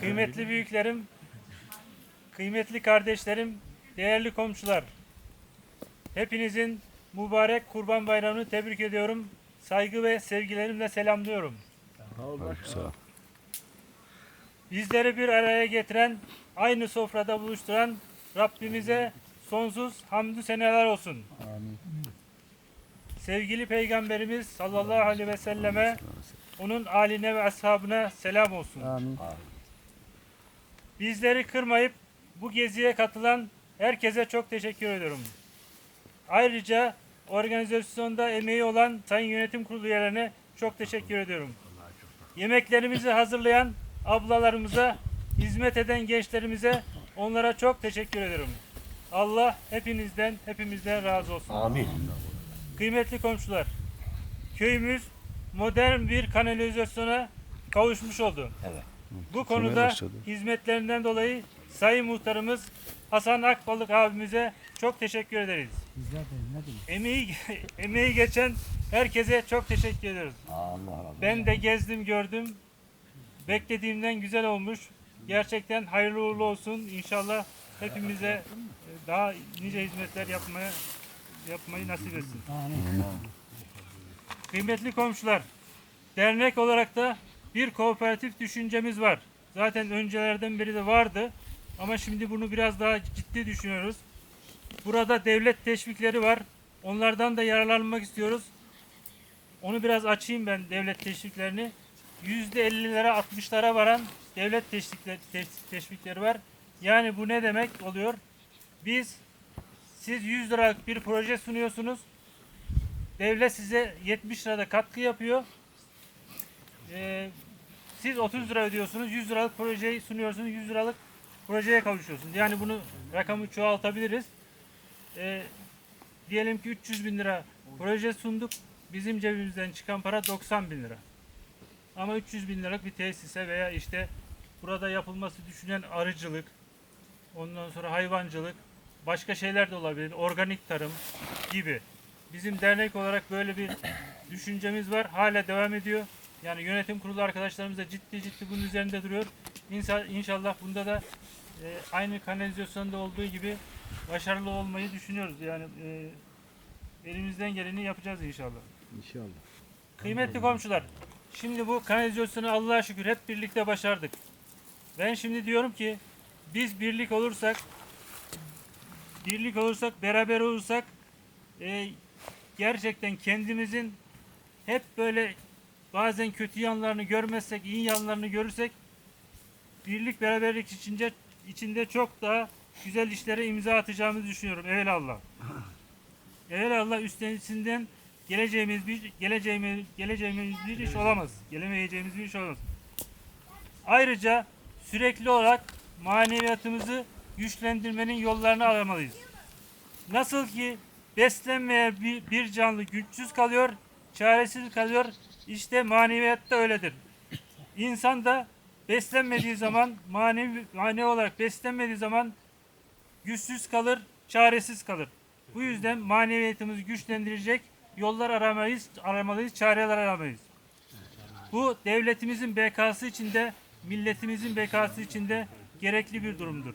Kıymetli büyüklerim, kıymetli kardeşlerim, değerli komşular. Hepinizin mübarek Kurban Bayramı'nı tebrik ediyorum. Saygı ve sevgilerimle selamlıyorum. Sağ Bizleri bir araya getiren, aynı sofrada buluşturan Rabbimize sonsuz hamdü seneler olsun. Sevgili Peygamberimiz sallallahu aleyhi ve selleme, onun aline ve ashabına selam olsun. Bizleri kırmayıp bu geziye katılan herkese çok teşekkür ediyorum. Ayrıca organizasyonda emeği olan Sayın Yönetim Kurulu üyelerine çok teşekkür ediyorum. Yemeklerimizi hazırlayan ablalarımıza, hizmet eden gençlerimize onlara çok teşekkür ediyorum. Allah hepinizden, hepimizden razı olsun. Amin. Kıymetli komşular, köyümüz modern bir kanalizasyona kavuşmuş oldu. Evet. Bu konuda hizmetlerinden dolayı Sayın Muhtarımız Hasan Akbalık abimize çok teşekkür ederiz. Emeği, emeği geçen herkese çok teşekkür ediyoruz. Allah razı olsun. Ben de gezdim gördüm. Beklediğimden güzel olmuş. Gerçekten hayırlı uğurlu olsun. İnşallah hepimize daha nice hizmetler yapmaya yapmayı nasip etsin. Kıymetli komşular, dernek olarak da bir kooperatif düşüncemiz var. Zaten öncelerden beri de vardı. Ama şimdi bunu biraz daha ciddi düşünüyoruz. Burada devlet teşvikleri var. Onlardan da yararlanmak istiyoruz. Onu biraz açayım ben devlet teşviklerini. %50'lere 60'lara varan devlet teşvikleri, var. Yani bu ne demek oluyor? Biz siz 100 liralık bir proje sunuyorsunuz. Devlet size 70 lirada katkı yapıyor. Ee, siz 30 lira ödüyorsunuz. 100 liralık projeyi sunuyorsunuz. 100 liralık projeye kavuşuyorsunuz. Yani bunu rakamı çoğaltabiliriz. Ee, diyelim ki 300 bin lira proje sunduk. Bizim cebimizden çıkan para 90 bin lira. Ama 300 bin liralık bir tesise veya işte burada yapılması düşünen arıcılık, ondan sonra hayvancılık, başka şeyler de olabilir. Organik tarım gibi. Bizim dernek olarak böyle bir düşüncemiz var. Hala devam ediyor. Yani yönetim kurulu arkadaşlarımız da ciddi ciddi bunun üzerinde duruyor. İnşa- İnşallah bunda da e, aynı kanalizasyonda olduğu gibi başarılı olmayı düşünüyoruz. Yani e, elimizden geleni yapacağız inşallah. İnşallah. Kıymetli komşular, şimdi bu kanalizasyonu Allah'a şükür hep birlikte başardık. Ben şimdi diyorum ki biz birlik olursak, birlik olursak, beraber olursak e, gerçekten kendimizin hep böyle bazen kötü yanlarını görmezsek, iyi yanlarını görürsek birlik beraberlik içinde içinde çok daha güzel işlere imza atacağımızı düşünüyorum. Evelallah. Evelallah üstesinden geleceğimiz bir geleceğimiz geleceğimiz bir iş olamaz. Gelemeyeceğimiz bir iş olamaz. Ayrıca sürekli olarak maneviyatımızı güçlendirmenin yollarını aramalıyız. Nasıl ki beslenmeyen bir, bir canlı güçsüz kalıyor, çaresiz kalıyor. İşte maneviyat da öyledir. İnsan da beslenmediği zaman manevi, manevi olarak beslenmediği zaman güçsüz kalır, çaresiz kalır. Bu yüzden maneviyatımızı güçlendirecek yollar aramayız, aramalıyız, çareler aramalıyız. Bu devletimizin bekası içinde, milletimizin bekası içinde gerekli bir durumdur.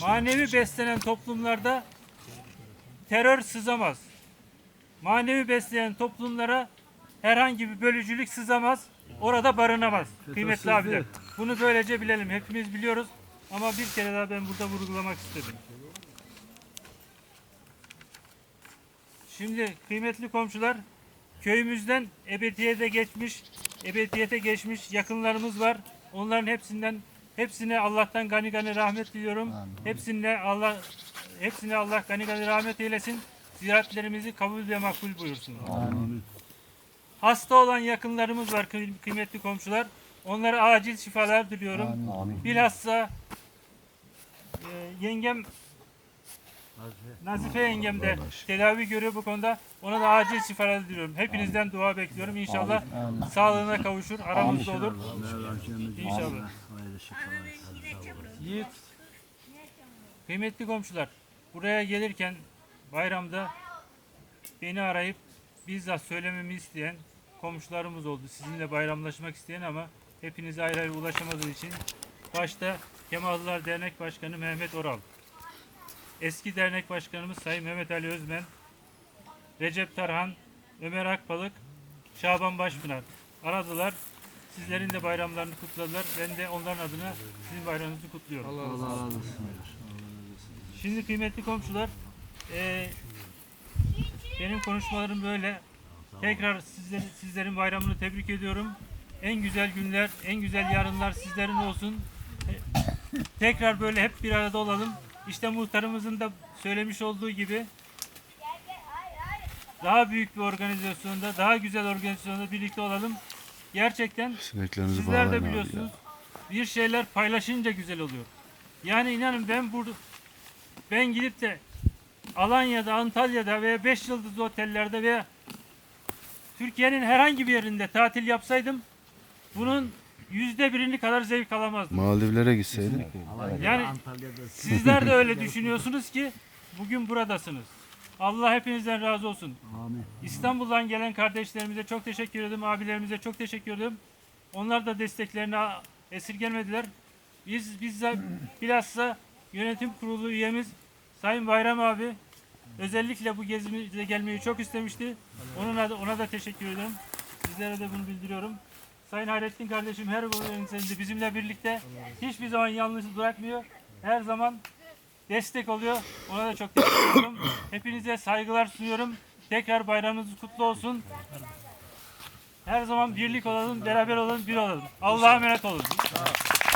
Manevi beslenen toplumlarda terör sızamaz. Manevi besleyen toplumlara herhangi bir bölücülük sızamaz. Orada barınamaz. Kıymetli abiler. Bunu böylece bilelim. Hepimiz biliyoruz. Ama bir kere daha ben burada vurgulamak istedim. Şimdi kıymetli komşular köyümüzden ebediyete geçmiş, ebediyete geçmiş yakınlarımız var. Onların hepsinden hepsine Allah'tan gani gani rahmet diliyorum. Hepsine Allah hepsine Allah gani gani rahmet eylesin. Ziyaretlerimizi kabul ve makbul buyursun. Hasta olan yakınlarımız var kıy- kıymetli komşular. Onlara acil şifalar diliyorum. Amin. Bilhassa e, yengem Nazife yengem de tedavi görüyor bu konuda. Ona da acil şifalar diliyorum. Hepinizden dua bekliyorum. İnşallah sağlığına kavuşur. Aramızda olur. İnşallah. Yiğit. Kıymetli komşular, buraya gelirken bayramda beni arayıp bizzat söylememi isteyen komşularımız oldu. Sizinle bayramlaşmak isteyen ama hepinize ayrı ayrı ulaşamadığı için başta Kemallılar Dernek Başkanı Mehmet Oral, eski dernek başkanımız Sayın Mehmet Ali Özmen, Recep Tarhan, Ömer Akbalık, Şaban Başpınar aradılar. Sizlerin de bayramlarını kutladılar. Ben de onların adına sizin bayramınızı kutluyorum. Allah razı olsun. Şimdi kıymetli komşular, eee, benim konuşmalarım böyle. Tekrar sizleri, sizlerin bayramını tebrik ediyorum. En güzel günler, en güzel yarınlar sizlerin olsun. E, Tekrar böyle hep bir arada olalım. İşte muhtarımızın da söylemiş olduğu gibi daha büyük bir organizasyonda, daha güzel organizasyonda birlikte olalım. Gerçekten Sizler de biliyorsunuz bir şeyler paylaşınca güzel oluyor. Yani inanın ben burada ben gidip de Alanya'da, Antalya'da veya 5 yıldızlı otellerde veya Türkiye'nin herhangi bir yerinde tatil yapsaydım bunun yüzde birini kadar zevk alamazdım. Maldivlere gitseydin. Yani sizler de öyle düşünüyorsunuz ki bugün buradasınız. Allah hepinizden razı olsun. İstanbul'dan gelen kardeşlerimize çok teşekkür ederim. Abilerimize çok teşekkür ederim. Onlar da desteklerini esirgemediler. Biz biz de bilhassa yönetim kurulu üyemiz Sayın Bayram abi özellikle bu gezimize gelmeyi çok istemişti. Onun adı, ona da teşekkür ederim. Sizlere de bunu bildiriyorum. Sayın Hayrettin kardeşim her organizasyonda bizimle birlikte hiçbir zaman yalnız bırakmıyor. Her zaman destek oluyor. Ona da çok teşekkür ediyorum. Hepinize saygılar sunuyorum. Tekrar bayramınız kutlu olsun. Her zaman birlik olalım, beraber olalım, bir olalım. Allah'a emanet olun.